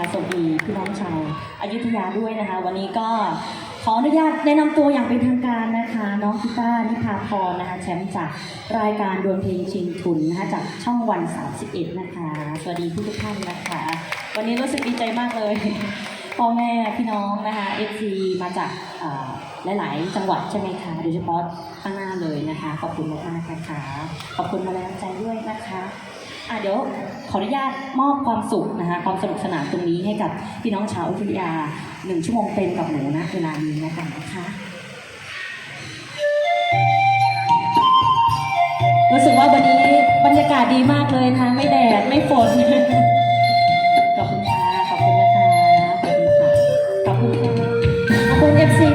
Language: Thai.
ค่ะสวัสดีพี่น้องชาวอยุธยาด้วยนะคะ วันนี้ก็ขออนุญาตแนะนำตัวอย่างเป็นทางการนะคะ น้องกีตาร์นิพาพรนะคะแชมป์จากรายการดวลเพลงชิงทุนนะคะจากช่องวัน 31 นะคะ สวัสดีทุกท่านนะคะ วันนี้รู้สึกดีใจมากเลยพ่อแม่พี่น้องนะคะ FC มาจากหลาย ๆ จังหวัดใช่ไหมคะโดยเฉพาะข้างหน้าเลยนะคะ ขอบคุณมากๆนะคะขอบคุณมาแรงใจด้วยนะคะ่ะเดี๋ยวขออนุญาตมอบความสุขนะคะความสนุกสนานตรงนี้ให้กับพี่น้องชาวอุทยาหนึ่งชั่วโมงเต็มกับหนูนะเวลานี้นะคะนะคะรู้สึกว่าวันนี้บรรยากาศดีมากเลยนะไม่แดดไม่ฝนขอบคุณค่ะขอบคุณนะคะขอบคุณค่ะขอบคุณค่ะขอบคุณเอฟซี